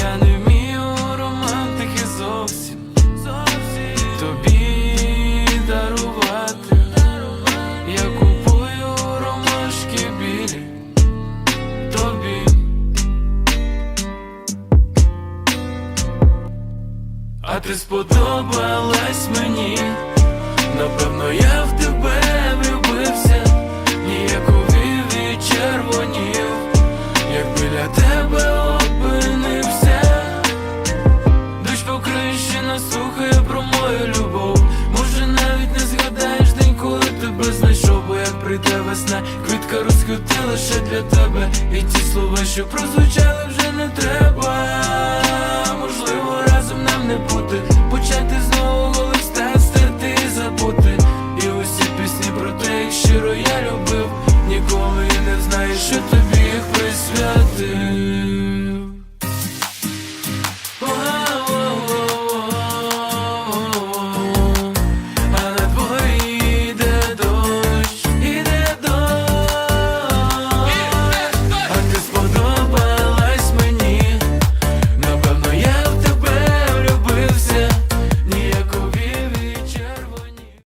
Я не вмію романтики зовсім тобі дарувати. Я купую ромашки білі тобі. А ти сподобалась мені, напевно, я в тебе влюбився, ніякові червонів, як біля тебе весна, квітка розквіте лише для тебе. І ті слова, що прозвучали, вже не треба.